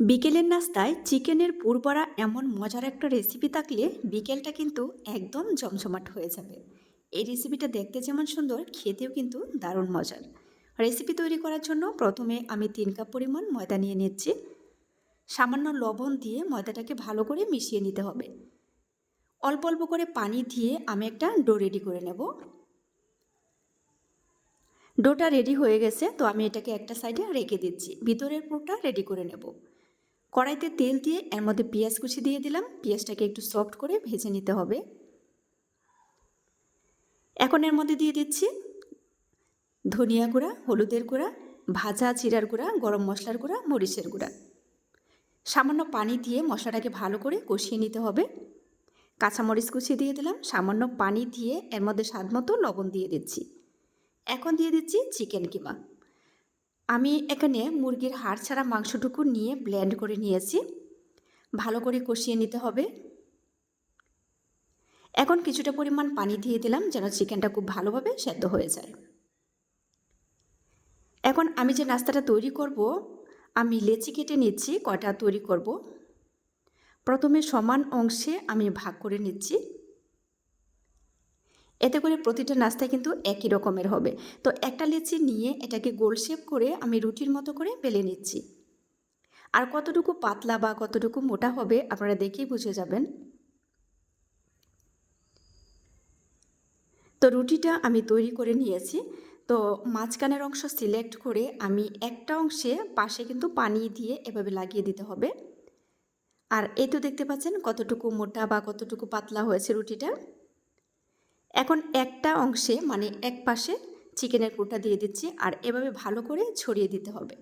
বিকেলের নাস্তায় চিকেনের পুরবড়া এমন মজার একটা রেসিপি থাকলে বিকেলটা কিন্তু একদম জমজমাট হয়ে যাবে। এই রেসিপিটা দেখতে যেমন সুন্দর, খেতেও কিন্তু দারুণ মজার। রেসিপি তৈরি করার জন্য প্রথমে আমি তিন কাপ পরিমাণ ময়দা নিয়ে নিচ্ছি। সামান্য লবণ দিয়ে ময়দাটাকে ভালো করে মিশিয়ে নিতে হবে। অল্প অল্প করে পানি দিয়ে আমি একটা ডো রেডি করে নেব। ডোটা রেডি হয়ে গেছে, তো আমি এটাকে একটা সাইডে রেখে দিচ্ছি। ভিতরের পুরোটা রেডি করে নেব। কড়াইতে তেল দিয়ে এর মধ্যে পেঁয়াজ কুচি দিয়ে দিলাম। পেঁয়াজটাকে একটু সফট করে ভেজে নিতে হবে। এখন এর মধ্যে দিয়ে দিচ্ছি ধনিয়া গুঁড়া, হলুদের গুঁড়া, ভাজা জিরার গুঁড়া, গরম মশলার গুঁড়া, মরিচের গুঁড়া। সামান্য পানি দিয়ে মশলাটাকে ভালো করে কষিয়ে নিতে হবে। কাঁচামরিচ কুচিয়ে দিয়ে দিলাম। সামান্য পানি দিয়ে এর মধ্যে স্বাদ মতো লবণ দিয়ে দিচ্ছি। এখন দিয়ে দিচ্ছি চিকেন কিমা। আমি এখানে মুরগির হাড় ছাড়া মাংসটুকু নিয়ে ব্লেন্ড করে নিয়েছি। ভালো করে কষিয়ে নিতে হবে। এখন কিছুটা পরিমাণ পানি দিয়ে দিলাম যেন চিকেনটা খুব ভালোভাবে সেদ্ধ হয়ে যায়। এখন আমি যে নাস্তাটা তৈরি করব, আমি লেচি কেটে নিচ্ছি কটা তৈরি করব। প্রথমে সমান অংশে আমি ভাগ করে নিচ্ছি। এতে করে প্রতিটা নাস্তা কিন্তু একই রকমের হবে। তো একটা লেচি নিয়ে এটাকে গোল শেপ করে আমি রুটির মতো করে বেলে নিচ্ছি। আর কতটুকু পাতলা বা কতটুকু মোটা হবে আপনারা দেখেই বুঝে যাবেন। তো রুটিটা আমি তৈরি করে নিয়েছি। তো মাঝখানের অংশ সিলেক্ট করে আমি একটা অংশে পাশে কিন্তু পানি দিয়ে এভাবে লাগিয়ে দিতে হবে। আর এই তো দেখতে পাচ্ছেন কতটুকু মোটা বা কতটুকু পাতলা হয়েছে রুটিটা। এখন একটা অংশে মানে এক পাশে চিকেনের পুরটা দিয়ে দিচ্ছি আর এভাবে ভালো করে ছড়িয়ে দিতে হবে।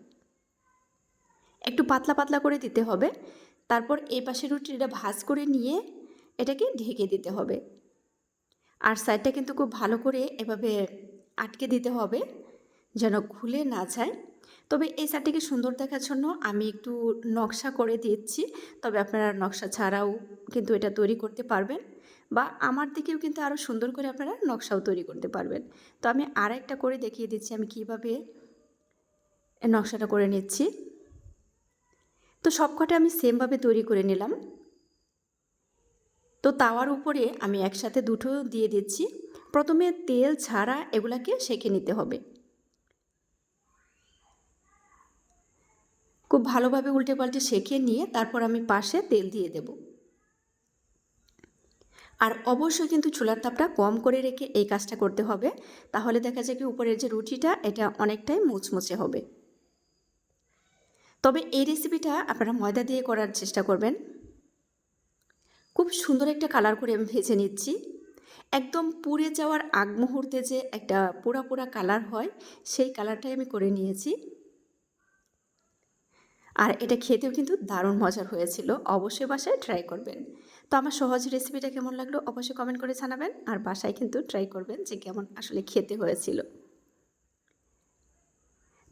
একটু পাতলা পাতলা করে দিতে হবে। তারপর এই পাশে রুটিটা ভাজ করে নিয়ে এটাকে ঢেকে দিতে হবে। আর সাইডটা কিন্তু খুব ভালো করে এভাবে আটকে দিতে হবে যেন খুলে না যায়। তবে এই সাইডটিকে সুন্দর দেখার জন্য আমি একটু নকশা করে দিচ্ছি। তবে আপনারা নকশা ছাড়াও কিন্তু এটা তৈরি করতে পারবেন। বা আমার দিকেও কিন্তু আরও সুন্দর করে আপনারা নকশাও তৈরি করতে পারবেন। তো আমি আর একটা করে দেখিয়ে দিচ্ছি আমি কীভাবে নকশাটা করে নিচ্ছি। তো সবকটা আমি সেমভাবে তৈরি করে নিলাম। তো তাওয়ার উপরে আমি একসাথে দুটো দিয়ে দিচ্ছি। প্রথমে তেল ছাড়া এগুলাকে সেঁকে নিতে হবে। খুব ভালোভাবে উল্টে পাল্টে সেঁকে নিয়ে তারপর আমি পাশে তেল দিয়ে দেব। আর অবশ্যই কিন্তু চুলার তাপটা কম করে রেখে এই কাজটা করতে হবে। তাহলে দেখা যায় কি উপরের যে রুটিটা, এটা অনেকটাই মুচমুচে হবে। তবে এই রেসিপিটা আপনারা ময়দা দিয়ে করার চেষ্টা করবেন। খুব সুন্দর একটা কালার করে আমি ভেজে নিচ্ছি। একদম পুড়ে যাওয়ার আগ মুহূর্তে যে একটা পোড়া পোড়া কালার হয়, সেই কালারটাই আমি করে নিয়েছি। আর এটা খেতেও কিন্তু দারুণ মজার হয়েছিল। অবশ্যই বাসায় ট্রাই করবেন। তো আমার সহজ রেসিপিটা কেমন লাগল অবশ্যই কমেন্ট করে জানাবেন। আর বাসায় কিন্তু ট্রাই করবেন যে কেমন আসলে খেতে হয়েছিল।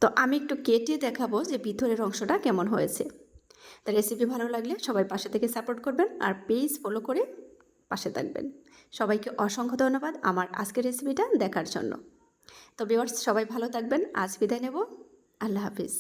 তো আমি একটু কেটে দেখাবো যে ভিতরের অংশটা কেমন হয়েছে। তা রেসিপি ভালো লাগলে সবাই পাশে থেকে সাপোর্ট করবেন আর পেজ ফলো করে পাশে থাকবেন। সবাইকে অসংখ্য ধন্যবাদ আমার আজকের রেসিপিটা দেখার জন্য। তো ভিওয়ার্স সবাই ভালো থাকবেন। আজ বিদায় নেব। আল্লাহ হাফিজ।